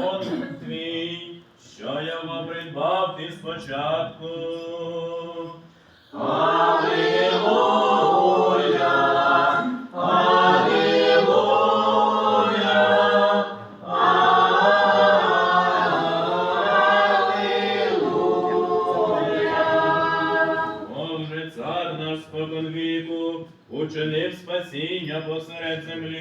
Бог твій, що я вам придбав ти спочатку. Аллилуйя, Аллилуйя, Аллилуйя. Боже, цар наш спокон віку, учинив спасіння посеред землі.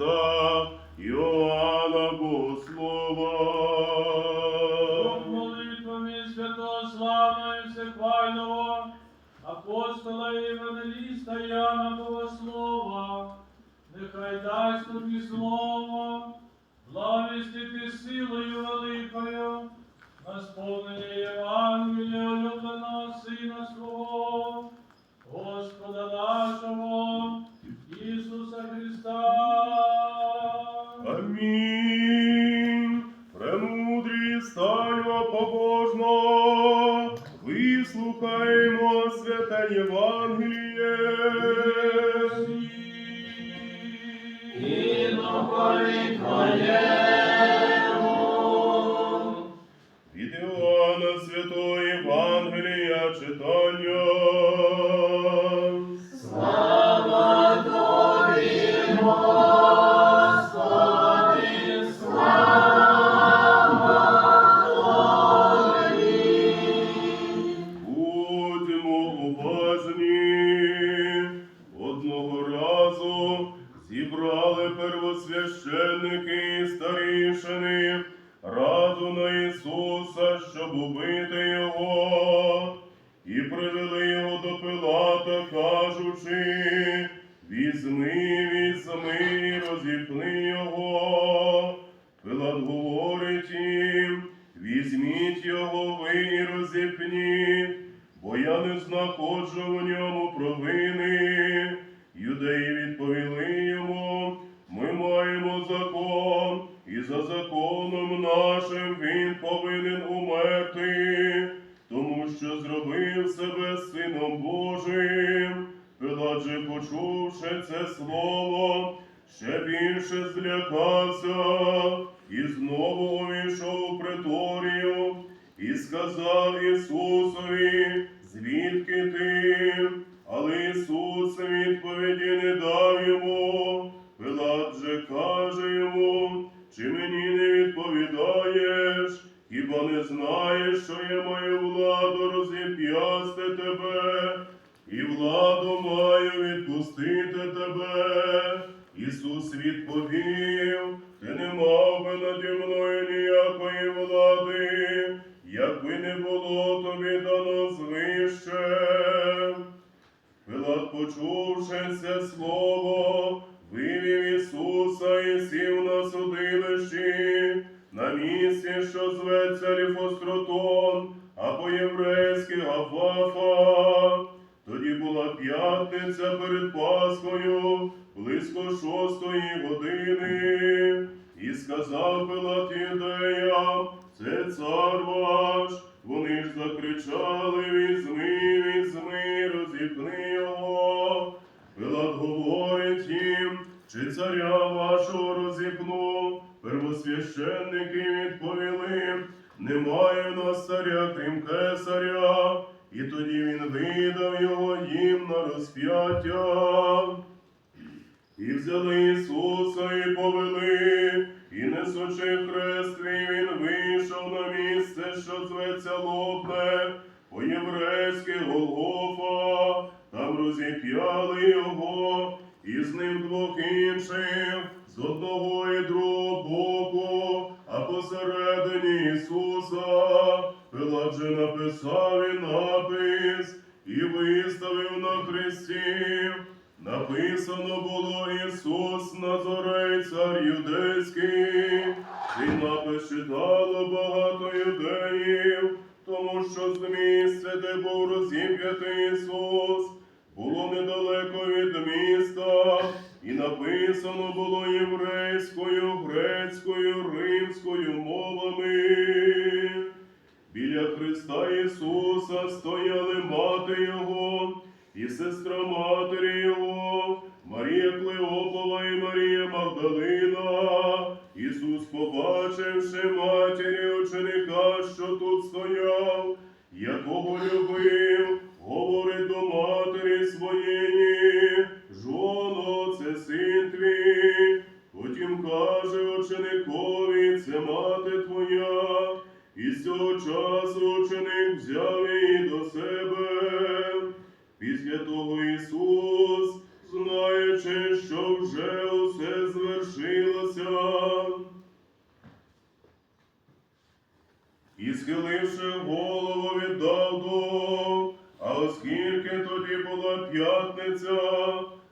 Євангелиста, Іоанна Богослова. молитвами святого славного і всехвального апостола і евангеліста Яна Богослова, нехай дасть тобі слово, благовістити силою великою, на сповнення Євангелія Євангеліє. Пилата, кажучи, візьми, візьми, розіпни його. Пилат говорить їм, візьміть його ви розіпніть, бо я не знаходжу в ньому провини. Юдеї відповіли йому, ми маємо закон, і за законом нашим він повинен що зробив себе Сином Божим. Пилат же, почувши це слово, ще більше злякався і знову увійшов у преторію і сказав Ісусові, звідки ти? Але Ісус відповіді не дав йому. Пилат же каже йому, чи мені не відповідаєш? Хіба не знаєш, що я маю владу розіп'ясти тебе, і владу маю відпустити тебе? Ісус відповів, ти не мав би наді мною ніякої влади, що зветься Ліфостротон, а по-єврейськи Гафафа. Тоді була п'ятниця перед Пасхою, близько шостої години, і сказав Пилат Ідея, це цар ваш. Вони ж закричали, Первосвященники відповіли, немає в нас царя, крім кесаря. І тоді він видав його їм на розп'яття. І взяли Ісуса і повели, і несучи хрест, свій, він вийшов на місце, що зветься Лобне, по-єврейськи Голгофа, там розіп'яли його, і з ним двох інших, з одного і другого Пилат же написав і напис, і виставив на хресті. Написано було Ісус Назарей, цар юдейський, і напис читало багато юдеїв, тому що з місця, де був розіп'ятий Ісус, було недалеко від міста, і написано було єврейською, грецькою, римською мовами. Христа Ісуса стояли мати Його і сестра матері Його, схиливши голову, віддав дух, а оскільки тоді була п'ятниця,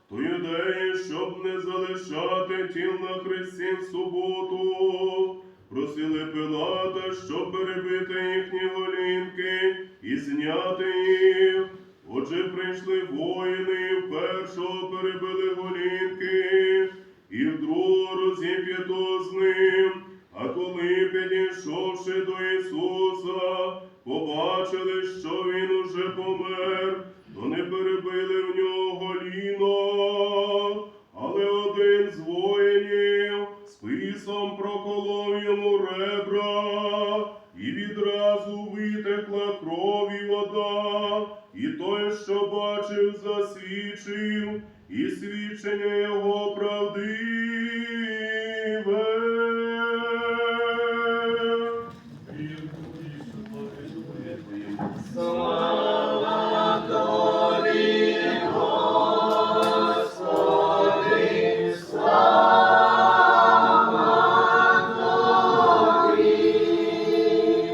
то юдеї, щоб не залишати тіл на хресті в суботу, просили Пилата, щоб перебити їхні голінки і зняти їх. Отже, прийшли воїни, і першого перебили голінки, Він уже помер, то не перебили в нього ліно, але один з воїнів списом проколов йому ребра, і відразу витекла кров і вода,